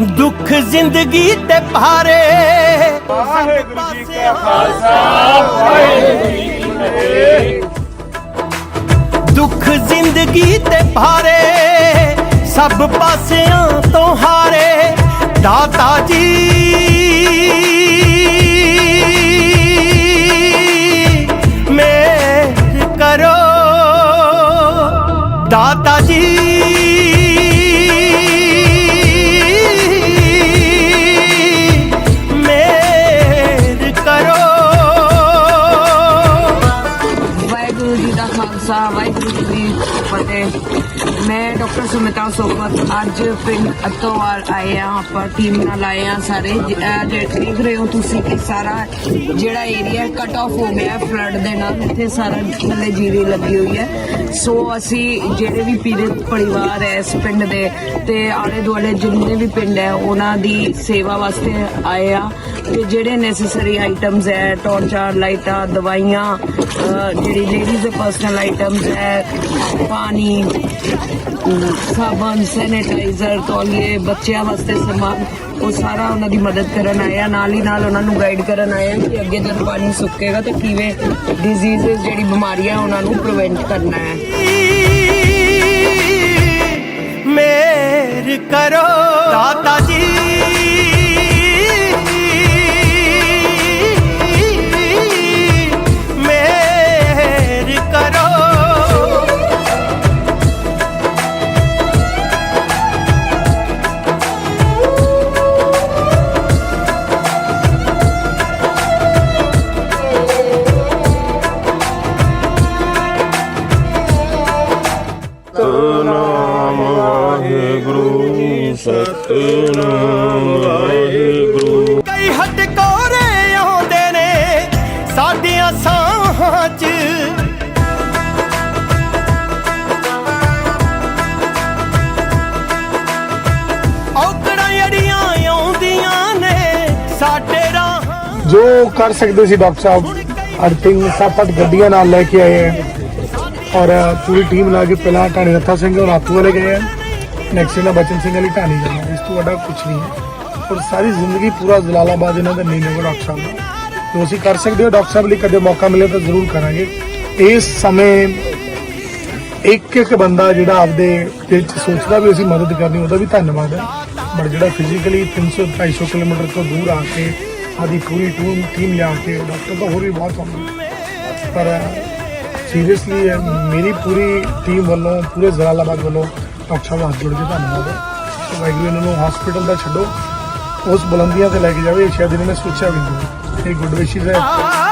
ਦੁੱਖ ਜ਼ਿੰਦਗੀ ਤੇ ਭਾਰੇ। ਵਾਹਿਗੁਰੂ ਜੀ ਕਾ ਖਾਲਸਾ ਵਾਹਿਗੁਰੂ ਜੀ ਕੀ ਫਤਿਹ। ਦੁੱਖ ਜ਼ਿੰਦਗੀ ਤੇ ਭਾਰੇ ਸਭ ਪਾਸਿਆਂ ਤੋਂ ਹਾਰੇ। ਦਾਤਾ ਜੀ। ਮੇਰ ਕਰੋ। ਦਾਤਾ ਜੀ। ਦਾ ਖਾਲਸਾ ਮੈਂ ਡਾਕਟਰ ਸੁਮਿਤਾ ਸੋਪਤ ਅੱਜ ਪਿੰਡ ਅਤੋਵਾਲ ਆਏ ਆ ਆਪਾਂ ਟੀਮ ਨਾਲ ਆਏ ਆ ਸਾਰੇ। ਜੇ ਦੇਖ ਰਹੇ ਹੋ ਤੁਸੀਂ ਕਿ ਸਾਰਾ ਜਿਹੜਾ ਏਰੀਆ ਕਟ ਆਫ ਹੋ ਗਿਆ ਫਲੱਡ ਦੇ ਨਾਲ। ਇੱਥੇ ਸਾਰਾ ਥੱਲੇ ਜੀਰੀ ਲੱਗੀ ਹੋਈ ਹੈ। ਸੋ ਅਸੀਂ ਜਿਹੜੇ ਵੀ ਪੀੜਤ ਪਰਿਵਾਰ ਹੈ ਇਸ ਪਿੰਡ ਦੇ ਤੇ ਆਲੇ ਦੁਆਲੇ ਜਿੰਨੇ ਵੀ ਪਿੰਡ ਹੈ, ਉਹਨਾਂ ਦੀ ਸੇਵਾ ਵਾਸਤੇ ਆਏ ਆ ਤੇ ਜਿਹੜੇ ਨੈਸੈਸਰੀ ਆਈਟਮਸ ਹੈ ਟੌਰਚਾਰ ਲਾਈਟਾਂ, ਦਵਾਈਆਂ ਜਿਹੜੀ ਲੇਡੀਜ਼ ਦੇ ਪਰਸਨਲ ਆਈਟਮਸ ਹੈ, ਪਾਣੀ ਸਾਬਣ ਸੈਨੀਟਾਈਜ਼ਰ ਤੌਲੀਏ, ਬੱਚਿਆਂ ਵਾਸਤੇ ਸਮਾਨ, ਉਹ ਸਾਰਾ ਉਹਨਾਂ ਦੀ ਮਦਦ ਕਰਨ ਆਇਆ ਨਾਲ ਹੀ ਨਾਲ ਉਹਨਾਂ ਨੂੰ ਗਾਈਡ ਕਰਨ ਆਇਆ ਕਿ ਅੱਗੇ ਜਦੋਂ ਪਾਣੀ ਸੁੱਕੇਗਾ ਤਾਂ ਕਿਵੇਂ ਡਿਜ਼ੀਜ਼ਸ ਜਿਹੜੀ ਬਿਮਾਰੀਆਂ ਉਹਨਾਂ ਨੂੰ ਪ੍ਰੀਵੈਂਟ ਕਰਨਾ ਹੈ। ਮੇਰ ਕਰੋ ਸਤਨਾਮ ਵਾਹਿਗੁਰੂ ਸਤਨਾਮ ਵਾਹਿਗੁਰੂ। ਕਈ ਹਟਕੋਰੇ ਆਉਂਦੇ ਨੇ ਸਾਡੀਆਂ ਸਾਹਾਂ 'ਚ। ਔਕੜਾਂ ਜੜੀਆਂ ਆਉਂਦੀਆਂ ਨੇ ਸਾਡੇ ਰਾਹਾਂ। ਜੋ ਕਰ ਸਕਦੇ ਸੀ ਡਾਕਟਰ ਸਾਹਿਬ ਆਈ ਥਿੰਕ ਸੱਤ ਅੱਠ ਗੱਡੀਆਂ ਨਾਲ ਲੈ ਕੇ ਆਏ ਹੈ ਔਰ ਪੂਰੀ ਟੀਮ ਲਾ ਕੇ ਪਹਿਲਾਂ ਢਾਣੀ ਰੱਥਾ ਸਿੰਘ ਔਰ ਆਤੂ ਵਾਲੇ ਗਏ ਹੈ ਨੈਕਸਟ ਨਾਲ ਬਚਨ ਸਿੰਘ ਵਾਲੀ ਢਾਣੀ ਗਏ ਹੈ। ਇਸ ਤੋਂ ਵੱਡਾ ਕੁਝ ਨਹੀਂ ਹੈ। ਔਰ ਸਾਰੀ ਜ਼ਿੰਦਗੀ ਪੂਰਾ ਜਲਾਲਾਬਾਦ ਇਹਨਾਂ ਦਾ ਨਹੀਂ ਨਗਰ ਡਾਕਟਰ ਸਾਹਿਬ ਦਾ। ਜੋ ਅਸੀਂ ਕਰ ਸਕਦੇ ਹੋ, ਡਾਕਟਰ ਸਾਹਿਬ ਲਈ ਕਦੇ ਮੌਕਾ ਮਿਲੇ ਤਾਂ ਜ਼ਰੂਰ ਕਰਾਂਗੇ। ਇਸ ਸਮੇਂ ਇੱਕ ਇੱਕ ਬੰਦਾ ਜਿਹੜਾ ਆਪਦੇ ਦਿਲ ਚ ਸੋਚਦਾ ਵੀ ਅਸੀਂ ਮਦਦ ਕਰਨੀ, ਉਹਦਾ ਵੀ ਧੰਨਵਾਦ ਹੈ। ਬਟ ਜਿਹੜਾ ਫਿਜ਼ੀਕਲੀ 300 250 ਕਿਲੋਮੀਟਰ ਤੋਂ ਦੂਰ ਆ ਕੇ, ਆਦੀ ਪੂਰੀ ਟੀਮ ਟੀਮ ਲਿਆ ਕੇ, ਡਾਕਟਰ ਤਾਂ ਹੋਰ ਵੀ ਬਹੁਤ ਹੁੰਦੇ ਪਰ ਸੀਰੀਅਸਲੀ ਮੇਰੀ ਪੂਰੀ ਟੀਮ ਵੱਲੋਂ ਪੂਰੇ ਜ਼ਲਾਲਾਬਾਦ ਵੱਲੋਂ ਡਾਕਟਰ ਸਾਹਿਬ ਨਾਲ ਹੱਥ ਜੋੜ ਕੇ ਧੰਨਵਾਦ ਹੈ ਤੇ ਵਾਹਿਗੁਰੂ ਇਹਨਾਂ ਨੂੰ ਹਸਪੀਟਲ ਦਾ ਛੱਡੋ ਉਸ ਬੁਲੰਦੀਆਂ ਤੇ ਲੈ ਕੇ ਜਾਵੇ ਸ਼ਾਇਦ ਇਹਨਾਂ ਨੇ ਸੋਚਿਆ ਵੀ ਨਹੀਂ ਇਹ ਗੁੱਡ ਵਿਸ਼ੇਸ ਹੈ